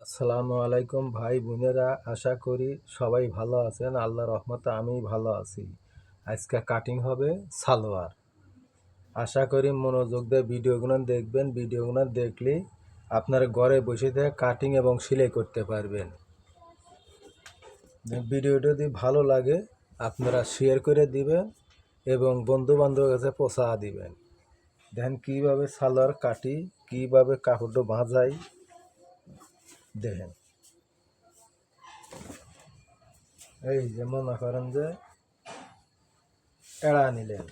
আসসালামু আলাইকুম ভাই বোনেরা, আশা করি সবাই ভালো আছেন। আল্লাহ রহমতে আমি ভালো আছি। আজকে কাটিং হবে সালোয়ার। আশা করি মনোযোগ দিয়ে ভিডিওগুলো দেখবেন। ভিডিওগুলো দেখলে আপনার ঘরে বসে থেকে কাটিং এবং সেলাই করতে পারবেন। ভিডিওটা যদি ভালো লাগে, আপনারা শেয়ার করে দিবেন এবং বন্ধু বান্ধবের কাছে পৌঁছা দিবেন। দেখেন কীভাবে সালোয়ার কাটি, কীভাবে কাপড়টা ভাজাই দেখেন। এই যে মনে করেন যে এড়া নিলেন।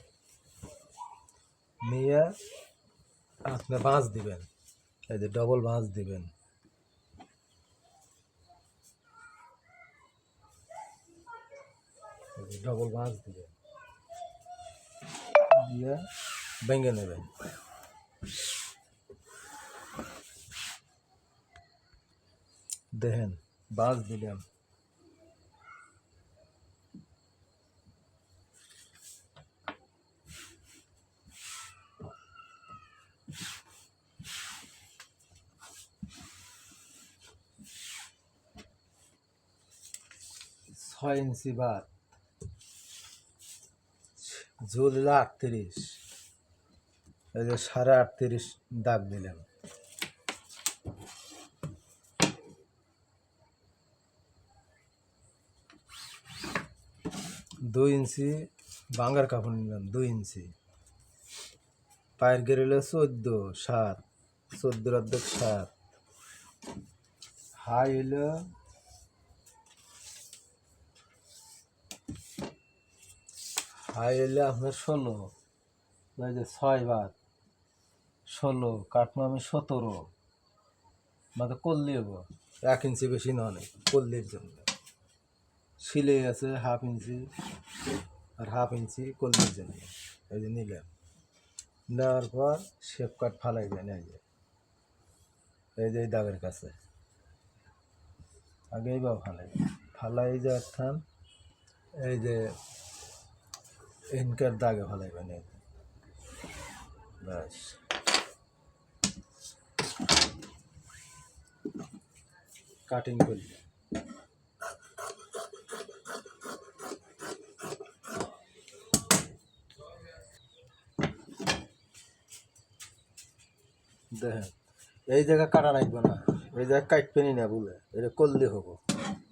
নিয়ে আপনি বাঁশ দিবেন। এই যে ডবল বাঁশ দিবেন। ডবল বাঁশ দিবেন। দিয়ে ভেঙে নেবেন। দেখেন বাঁশ দিলাম ছয় ইঞ্চি বাদ ঝুল আটত্রিশ এই যে সাড়ে আটত্রিশ দাগ দিলাম দুই ইঞ্চি বাঙ্গার কাপড় নিলাম, দুই ইঞ্চি। পায়ের গেরিলে চোদ্দ, সাত, চোদ্দোর অর্ধেক সাত। হাই হইল হাই হইলে আপনার ষোলো ওই যে ছয় বাদ। ষোলো, কাটবো আমি সতেরো। মানে করলে হব। এক ইঞ্চি বেশি না অনেক করলির জন্য সিলে আছে হাফ ইঞ্চি আর হাফ ইঞ্চি কলমির জন্য এই যে নিলাম নেওয়ার পর শেপ কাট ফালাই ফালাইবেন এই যে। এই যে দাগের কাছে। আগে এইবার ফালাই ফালাই যে অর্থাৎ এই যে ইনকার দাগে ফালাইবেন এই। ব্যাস। কাটিং করলে দেখেন, এই জায়গা কাটা রাখবে না, এই জায়গা কাটবেনই না বলে, এটা করলে হব।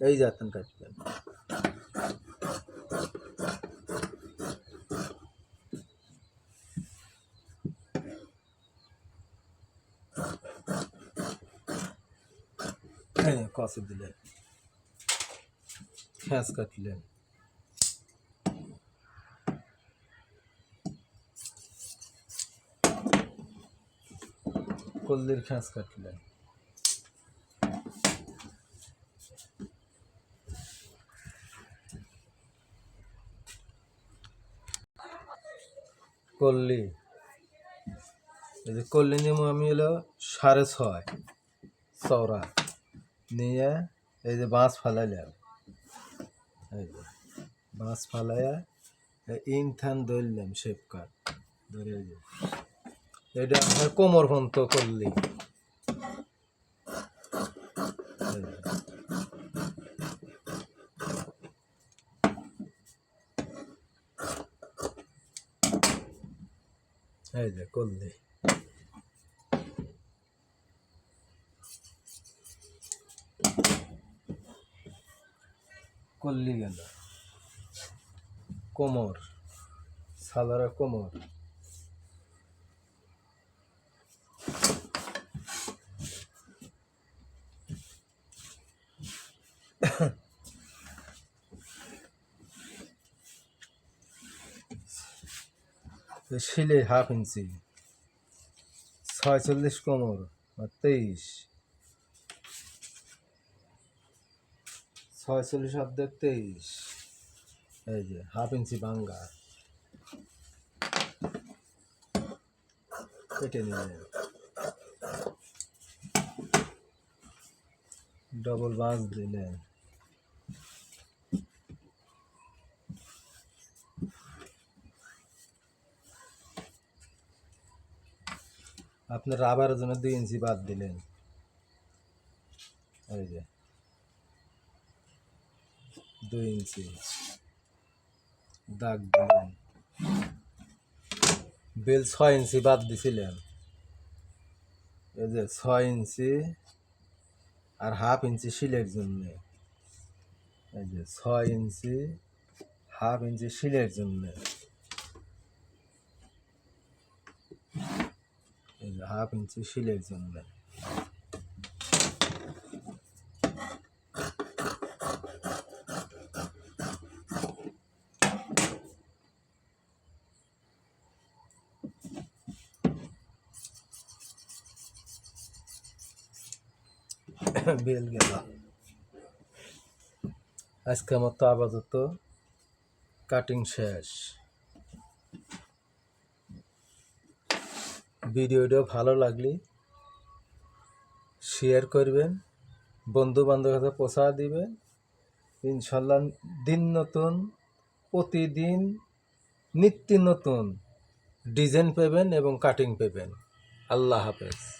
এই যাতেন কাটবেন। এই কষে দিলেন ফ্যাঁস কাটলেন। কল্লির ফ্যাঁস কাটলেন কল্লি। কল্লি নিয়ে আমি হলো সাড়ে ছয়, চওড়া। নিয়ে এই যে বাঁশ ফালাইলাম এই যে বাঁশ ফালাইয়া ইন থান ধরলাম শেপ কাট ধরে এটা আমার কোমর পর্যন্ত করলি। এই যে। করলি। করলি গেল কোমর সালারা কোমর। শিলে হাফ ইঞ্চি, ছয়চল্লিশ কোমর তেইশ। ছয়চল্লিশ অর্ধেক তেইশ। এই যে, হাফ ইঞ্চি বাঙ্গা। কেটে নিলেন। ডবল বাস দিলেন আপনি রাবারের জন্য দুই ইঞ্চি বাদ দিলেন। এই যে। দুই ইঞ্চি। দাগ দিলেন। বেল ছয় ইঞ্চি বাদ দিছিলেন। এই যে ছয় ইঞ্চি আর হাফ ইঞ্চি শিলের জন্য। এই যে ছয় ইঞ্চি, হাফ ইঞ্চি শিলের জন্য। হাফ ইঞ্চি শিলের জন্য। বেল গেল। আজকে মতো আপাতত কাটিং শেষ। ভিডিওটা ভালো লাগলে শেয়ার করবেন বন্ধু বান্ধবের কাছে পৌঁছা দিবেন। ইনশাল্লাহ দিন নতুন, প্রতিদিন নিত্য নতুন ডিজাইন পাবেন এবং কাটিং পাবেন। আল্লাহ হাফেজ।